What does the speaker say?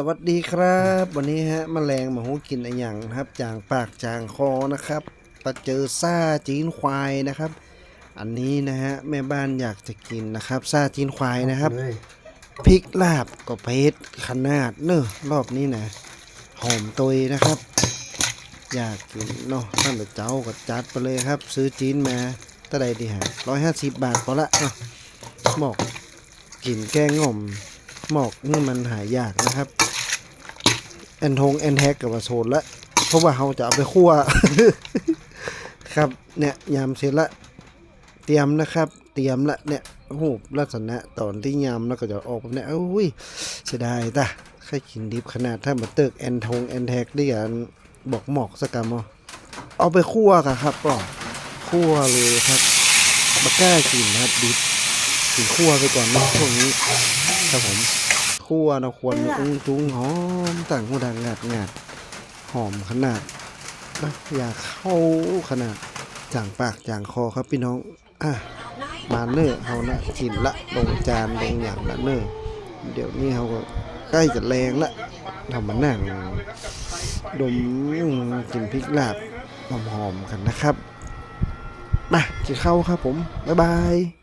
สวัสดีครับ วันนี้ฮะแมลงมาหูกินอะไรอย่างนะครับจางปากจางคอนะครับมาเจอซ่าจีนควายนะครับ อันนี้นะฮะแม่บ้านอยากจะกินนะครับซ่าจีนควายนะครับพริกลาบก็เพชรขนาดเนอะรอบนี้นะหอมตุยนะครับ อยากกินเนาะท่านเจ้าก็จัดไปเลยครับ ซื้อจีนมาเท่าใดดีฮะร้อยห้าสิบบาทพอละเนาะหมอกกินแกงง่อม หมอกนี่มันหายากนะครับ แอนทงแอนแท็กกับว่าโซนละเพราะว่าเราจะเอาไปคั่วครับเนี่ยยำเสร็จละ เตรียมนะครับ เตรียมละเนี่ยโอ้โหลักษณะตอนที่ยำแล้วก็จะออกแบบเนี้ยอุ้ยเสียดายตะแค่กินดิบขนาดถ้ามาเติกแอนทงแอนแท็กได้อย่างบอกหมอกสกกรรมเอาเอาไปคั่วกันครับก็คั่วเลยครับบากล้ากินนะครับดิบกินคั่วไปก่อนนะช่วงนี้ ครับผมคั่วนะควรอุ้งจุ้งหอมต่างหูดังงาดงาดหอมขนาดนะอยากเข้าขนาดจางปากจางคอครับพี่น้องอะมาเนอร์เฮานะกินละลงจานลงอย่างละเนอร์เดี๋ยวนี้เขาก็ใกล้จะแรงละทำมานั่งดมกินพริกลาบหอมๆกันนะครับมากินข้าวครับผม บ๊ายบาย